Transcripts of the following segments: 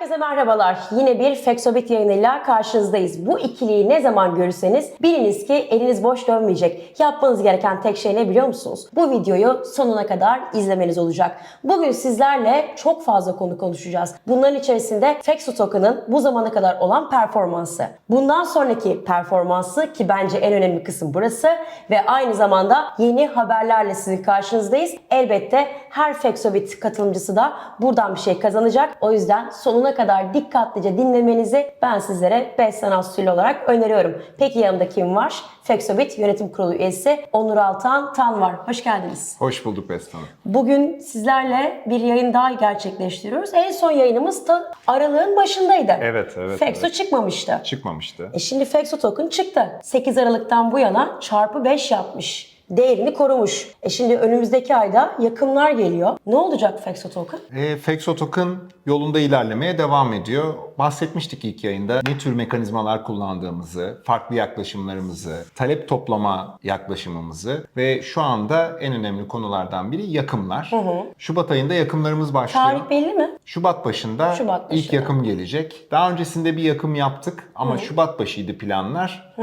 Herkese merhabalar. Yine bir Fexobit yayınıyla karşınızdayız. Bu ikiliyi ne zaman görürseniz biliniz ki eliniz boş dönmeyecek. Yapmanız gereken tek şey ne biliyor musunuz? Bu videoyu sonuna kadar izlemeniz olacak. Bugün sizlerle çok fazla konu konuşacağız. Bunların içerisinde Fexo Token'ın bu zamana kadar olan performansı. Bundan sonraki performansı ki bence en önemli kısım burası ve aynı zamanda yeni haberlerle sizin karşınızdayız. Elbette her Fexobit katılımcısı da buradan bir şey kazanacak. O yüzden sonuna kadar dikkatlice dinlemenizi ben sizlere 5 sanat stili olarak öneriyorum. Peki yanımda kim var? Fexobit Yönetim Kurulu üyesi Onur Altan Tan var. Hoş geldiniz. Hoş bulduk Beste Hanım. Bugün sizlerle bir yayın daha gerçekleştiriyoruz. En son yayınımız da aralığın başındaydı. Evet, evet, Fexo evet. çıkmamıştı. Çıkmamıştı. E şimdi Fexo token çıktı. 8 Aralık'tan bu yana çarpı 5 yapmış. Değerini korumuş. E şimdi önümüzdeki ayda yakımlar geliyor. Ne olacak Fexo token? E, Fexo Token yolunda ilerlemeye devam ediyor. Bahsetmiştik ilk yayında ne tür mekanizmalar kullandığımızı, farklı yaklaşımlarımızı, talep toplama yaklaşımımızı ve şu anda en önemli konulardan biri yakımlar. Şubat ayında yakımlarımız başlıyor. Tarih belli mi? Şubat başında Şubat ilk başında. yakım gelecek. Daha öncesinde bir yakım yaptık ama Şubat başıydı planlar.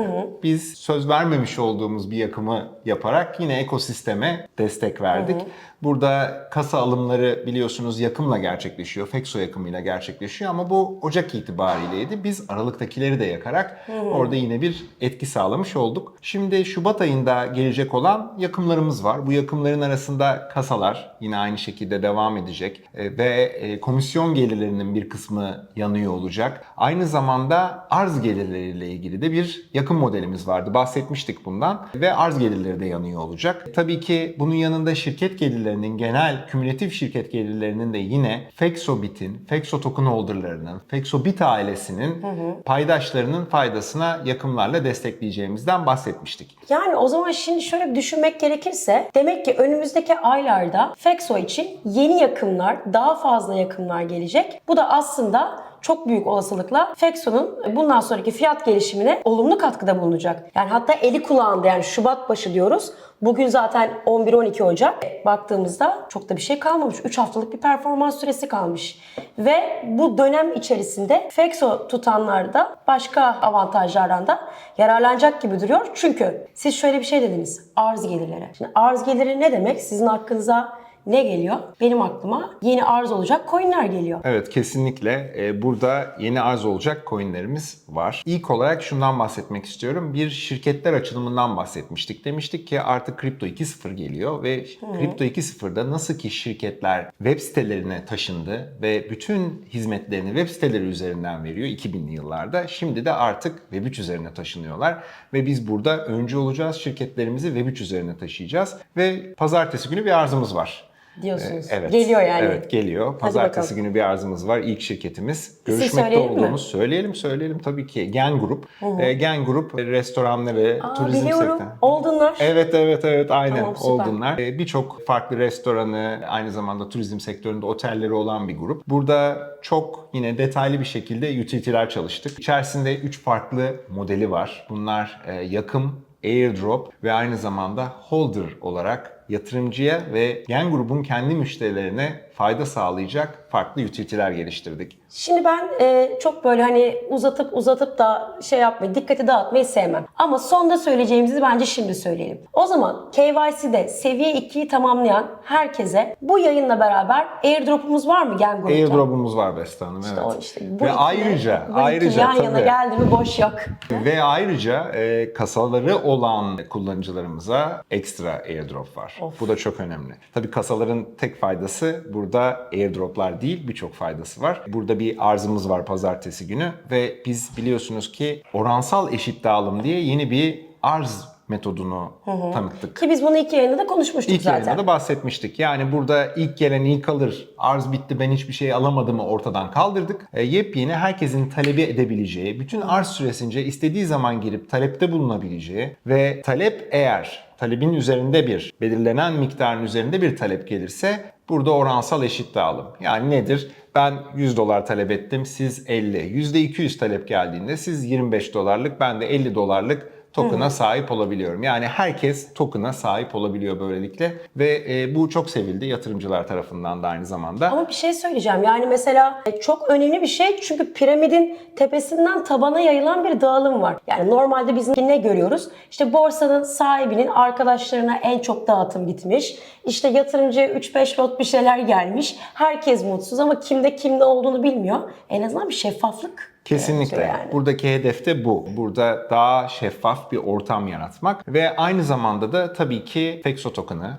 Biz söz vermemiş olduğumuz bir yakımı yaparak yine ekosisteme destek verdik. Burada kasa alımları biliyorsunuz yakımla gerçekleşiyor. Fexo yakımıyla gerçekleşiyor ama bu Ocak itibariyeydi. Biz Aralık'takileri de yakarak orada yine bir etki sağlamış olduk. Şimdi Şubat ayında gelecek olan yakımlarımız var. Bu yakımların arasında kasalar yine aynı şekilde devam edecek E, ve e, komisyon gelirlerinin bir kısmı yanıyor olacak. Aynı zamanda arz gelirleriyle ilgili de bir yakım modelimiz vardı. Bahsetmiştik bundan ve arz gelirleri de yanıyor olacak. Tabii ki bunun yanında şirket gelirlerinin genel kümülatif şirket gelirlerinin de yine Fexobit'in, Fexo token holderlarının, Fexobit ailesinin paydaşlarının faydasına yakımlarla destekleyeceğimizden bahsetmiştik. Yani o zaman şimdi şöyle bir düşünmek gerekirse demek ki önümüzdeki aylarda Fexo için yeni yakımlar, daha fazla yakımlar gelecek. Bu da aslında çok büyük olasılıkla Fexo'nun bundan sonraki fiyat gelişimine olumlu katkıda bulunacak. Yani hatta eli kulağında yani Şubat başı diyoruz. Bugün zaten 11-12 Ocak. Baktığımızda çok da bir şey kalmamış. 3 haftalık bir performans süresi kalmış. Ve bu dönem içerisinde Fexo tutanlar da başka avantajlardan da yararlanacak gibi duruyor. Çünkü siz şöyle bir şey dediniz. Arz gelirleri. Şimdi arz geliri ne demek? Sizin hakkınıza ne geliyor? Benim aklıma yeni arz olacak coinler geliyor. Evet kesinlikle Ee, burada yeni arz olacak coinlerimiz var. İlk olarak şundan bahsetmek istiyorum. Bir şirketler açılımından bahsetmiştik. Demiştik ki artık Kripto 2.0 geliyor ve Kripto 2.0'da nasıl ki şirketler web sitelerine taşındı ve bütün hizmetlerini web siteleri üzerinden veriyor 2000'li yıllarda. Şimdi de artık Web3 üzerine taşınıyorlar ve biz burada öncü olacağız. Şirketlerimizi Web3 üzerine taşıyacağız ve pazartesi günü bir arzımız var. Diyorsunuz. Ee, Evet. Geliyor yani. Evet geliyor. Pazartesi günü bir arzımız var. İlk şirketimiz. Görüşmekte söyleyelim mi? olduğumuz söyleyelim söyleyelim tabii ki. Gen Grup. Ee, Gen Grup restoranları, Aa, turizm biliyorum. sektörü. Oldunlar. Evet evet evet aynen Tamam, süper. oldunlar. Birçok farklı restoranı aynı zamanda turizm sektöründe otelleri olan bir grup. Burada çok yine detaylı bir şekilde utility'ler çalıştık. İçerisinde 3 farklı modeli var. Bunlar e, yakım, airdrop ve aynı zamanda holder olarak yatırımcıya ve Gen grubun kendi müşterilerine fayda sağlayacak farklı utility'ler geliştirdik. Şimdi ben e, çok böyle hani uzatıp uzatıp da şey yapmayı, dikkati dağıtmayı sevmem. Ama sonda söyleyeceğimizi bence şimdi söyleyelim. O zaman KYC'de seviye 2'yi tamamlayan herkese bu yayınla beraber airdrop'umuz var mı Gen Group'ta? Airdrop'umuz var Beste Hanım evet. O işte bu ve ikili- ayrıca bu ayrıca yan yana tabii. geldi mi boş yok. Ve ayrıca e, kasaları olan kullanıcılarımıza ekstra airdrop var. Of. Bu da çok önemli. Tabii kasaların tek faydası burada airdroplar değil birçok faydası var. Burada bir arzımız var pazartesi günü ve biz biliyorsunuz ki oransal eşit dağılım diye yeni bir arz metodunu tanıttık. Ki biz bunu ilk yayında da konuşmuştuk İlk zaten. yayında da bahsetmiştik. Yani burada ilk gelen ilk alır, arz bitti ben hiçbir şey alamadımı ortadan kaldırdık. E, yepyeni herkesin talebi edebileceği, bütün arz süresince istediği zaman girip talepte bulunabileceği ve talep eğer talebin üzerinde bir, belirlenen miktarın üzerinde bir talep gelirse burada oransal eşit dağılım. Yani nedir? Ben 100 dolar talep ettim, siz 50. %200 talep geldiğinde siz 25 dolarlık, ben de 50 dolarlık token'a sahip olabiliyorum. Yani herkes token'a sahip olabiliyor böylelikle ve e, bu çok sevildi yatırımcılar tarafından da aynı zamanda. Ama bir şey söyleyeceğim. Yani mesela e, çok önemli bir şey çünkü piramidin tepesinden tabana yayılan bir dağılım var. Yani normalde biz ne görüyoruz? İşte borsanın sahibinin arkadaşlarına en çok dağıtım gitmiş. İşte yatırımcıya 3-5 lot bir şeyler gelmiş. Herkes mutsuz ama kimde kimde olduğunu bilmiyor. En azından bir şeffaflık Kesinlikle. yani. Buradaki hedef de bu. Burada daha şeffaf bir ortam yaratmak ve aynı zamanda da tabii ki Fexo token'ı,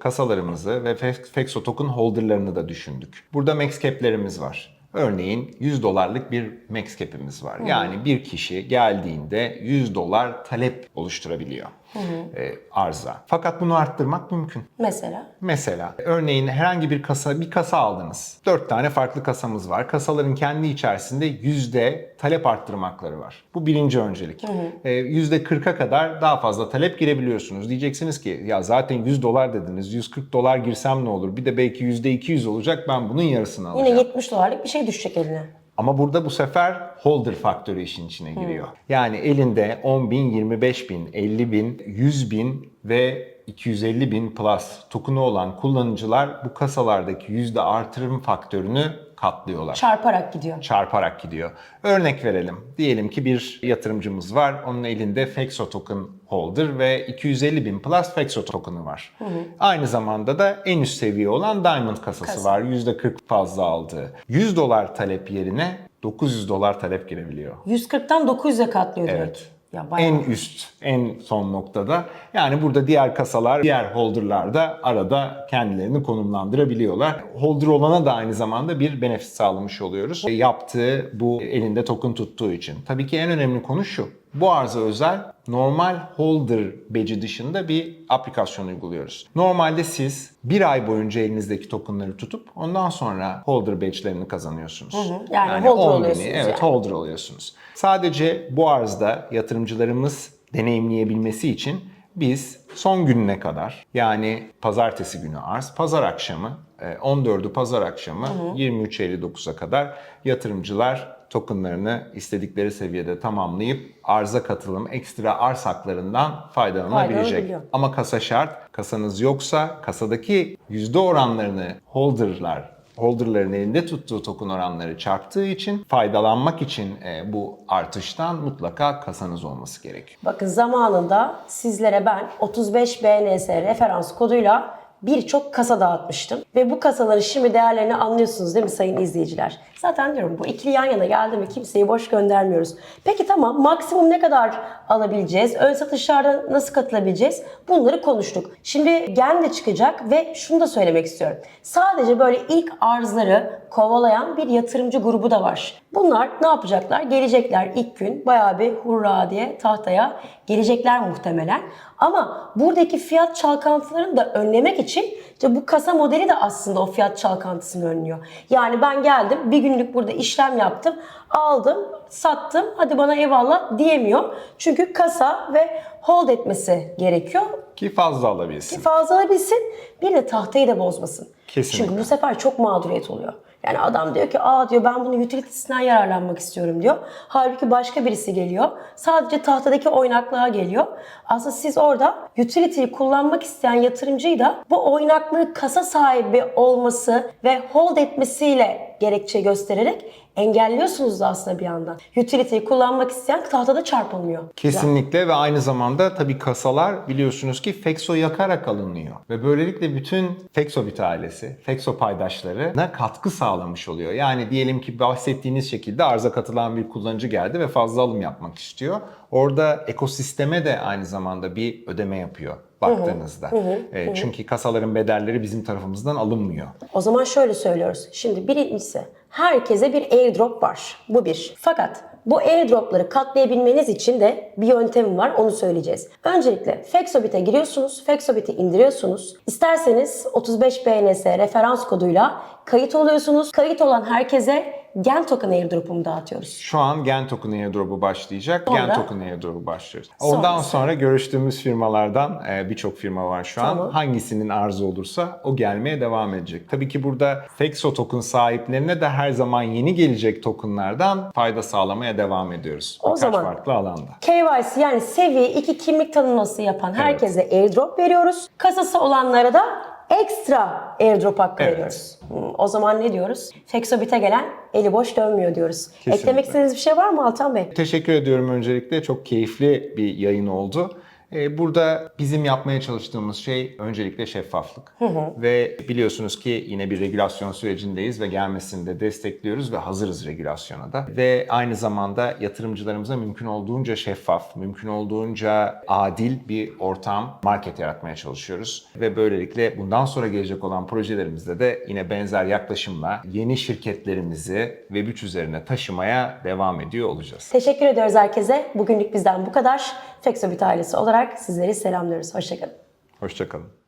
kasalarımızı ve Fex- Fexo token holder'larını da düşündük. Burada max cap'lerimiz var. Örneğin 100 dolarlık bir max cap'imiz var. Yani bir kişi geldiğinde 100 dolar talep oluşturabiliyor e, arza. Fakat bunu arttırmak mümkün. Mesela. Mesela örneğin herhangi bir kasa bir kasa aldınız. 4 tane farklı kasamız var. Kasaların kendi içerisinde yüzde talep arttırmakları var. Bu birinci öncelik. Ee, Yüzde 40'a kadar daha fazla talep girebiliyorsunuz. Diyeceksiniz ki ya zaten 100 dolar dediniz. 140 dolar girsem ne olur? Bir de belki yüzde 200 olacak. Ben bunun yarısını alacağım. Yine 70 dolarlık bir şey düşecek eline. Ama burada bu sefer holder faktörü işin içine giriyor. Yani elinde 10 bin, 25 bin, 50 bin, 100 bin ve 250 bin plus token'ı olan kullanıcılar bu kasalardaki yüzde artırım faktörünü katlıyorlar Çarparak gidiyor. çarparak gidiyor. Örnek verelim. Diyelim ki bir yatırımcımız var. Onun elinde Fexo token holder ve 250 bin plus Fexo token'ı var. Aynı zamanda da en üst seviye olan Diamond kasası Kasa. var. %40 fazla aldığı. 100 dolar talep yerine 900 dolar talep girebiliyor. 140'tan 900'e katlıyor direkt. Ya bayağı. En üst, en son noktada. Yani burada diğer kasalar, diğer holderlar da arada kendilerini konumlandırabiliyorlar. Holder olana da aynı zamanda bir benefit sağlamış oluyoruz. E, Yaptığı bu elinde token tuttuğu için. Tabii ki en önemli konu şu. Bu arıza özel normal holder badge'i dışında bir aplikasyon uyguluyoruz. Normalde siz bir ay boyunca elinizdeki tokenları tutup ondan sonra holder badge'lerini kazanıyorsunuz. Yani holder 10 günü, oluyorsunuz Evet, yani. holder oluyorsunuz. Sadece bu arzda yatırımcılarımız deneyimleyebilmesi için biz son gününe kadar yani pazartesi günü arz, pazar akşamı, e, 14'ü pazar akşamı 23.59'a kadar yatırımcılar tokenlarını istedikleri seviyede tamamlayıp arza katılım, ekstra arz haklarından faydalanabilecek. Ama kasa şart. Kasanız yoksa kasadaki yüzde oranlarını holderlar holderların elinde tuttuğu token oranları çarptığı için faydalanmak için e, bu artıştan mutlaka kasanız olması gerekiyor. Bakın zamanında sizlere ben 35 BNS referans koduyla birçok kasa dağıtmıştım. Ve bu kasaların şimdi değerlerini anlıyorsunuz değil mi sayın izleyiciler? Zaten diyorum bu ikili yan yana geldi mi kimseyi boş göndermiyoruz. Peki tamam maksimum ne kadar alabileceğiz? Ön satışlarda nasıl katılabileceğiz? Bunları konuştuk. Şimdi gen de çıkacak ve şunu da söylemek istiyorum. Sadece böyle ilk arzları kovalayan bir yatırımcı grubu da var. Bunlar ne yapacaklar? Gelecekler ilk gün bayağı bir hurra diye tahtaya gelecekler muhtemelen. Ama buradaki fiyat çalkantılarını da önlemek için işte bu kasa modeli de aslında o fiyat çalkantısını önlüyor. Yani ben geldim bir günlük burada işlem yaptım, aldım, sattım, hadi bana eyvallah diyemiyor. Çünkü kasa ve hold etmesi gerekiyor Ki fazla alabilsin. fazla alabilsin bir de tahtayı da bozmasın. Kesinlikle. Çünkü bu sefer çok mağduriyet oluyor. Yani adam diyor ki aa diyor ben bunu utility'sinden yararlanmak istiyorum diyor. Halbuki başka birisi geliyor. Sadece tahtadaki oynaklığa geliyor. Aslında siz orada utility'yi kullanmak isteyen yatırımcıyı da bu oynaklığı kasa sahibi olması ve hold etmesiyle gerekçe göstererek engelliyorsunuz da aslında bir yandan. Utility'yi kullanmak isteyen tahtada çarpılmıyor. Kesinlikle ve aynı zamanda tabii kasalar biliyorsunuz ki Fexo yakarak alınıyor. Ve böylelikle bütün Fexobit ailesi, Fexo paydaşlarına katkı sağlamış oluyor. Yani diyelim ki bahsettiğiniz şekilde arıza katılan bir kullanıcı geldi ve fazla alım yapmak istiyor. Orada ekosisteme de aynı zamanda bir ödeme yapıyor baktığınızda. E, Çünkü kasaların bedelleri bizim tarafımızdan alınmıyor. O zaman şöyle söylüyoruz. Şimdi birincisi herkese bir airdrop var. Bu bir. Fakat bu airdropları katlayabilmeniz için de bir yöntemi var. Onu söyleyeceğiz. Öncelikle Fexobit'e giriyorsunuz. Fexobit'i indiriyorsunuz. İsterseniz 35 BNS referans koduyla kayıt oluyorsunuz. Kayıt olan herkese Gen Token airdrop'u mu dağıtıyoruz? Şu an Gen Token airdrop'u başlayacak. Sonra? Gen Token airdrop'u başlıyoruz. Ondan Sonrası? sonra görüştüğümüz firmalardan e, birçok firma var şu an. Tamam. Hangisinin arzu olursa o gelmeye devam edecek. Tabii ki burada Fexo token sahiplerine de her zaman yeni gelecek tokenlardan fayda sağlamaya devam ediyoruz. O Birkaç zaman- farklı alanda. KYC yani seviye 2 kimlik tanınması yapan herkese airdrop veriyoruz. Kasası olanlara da ekstra airdrop hakkı Evet. veriyoruz. Hmm, O zaman ne diyoruz? Fexobit'e gelen eli boş dönmüyor diyoruz. Kesinlikle. Eklemek istediğiniz bir şey var mı Altan Bey? Teşekkür ediyorum öncelikle. Çok keyifli bir yayın oldu. Ee, Burada bizim yapmaya çalıştığımız şey öncelikle şeffaflık. Ve biliyorsunuz ki yine bir regülasyon sürecindeyiz ve gelmesini de destekliyoruz ve hazırız regülasyona da. Ve aynı zamanda yatırımcılarımıza mümkün olduğunca şeffaf, mümkün olduğunca adil bir ortam, market yaratmaya çalışıyoruz. Ve böylelikle bundan sonra gelecek olan projelerimizde de yine benzer yaklaşımla yeni şirketlerimizi Web3 üzerine taşımaya devam ediyor olacağız. Teşekkür ediyoruz herkese. Bugünlük bizden bu kadar. Fexobit ailesi olarak sizleri selamlıyoruz. Hoşçakalın. Hoşçakalın.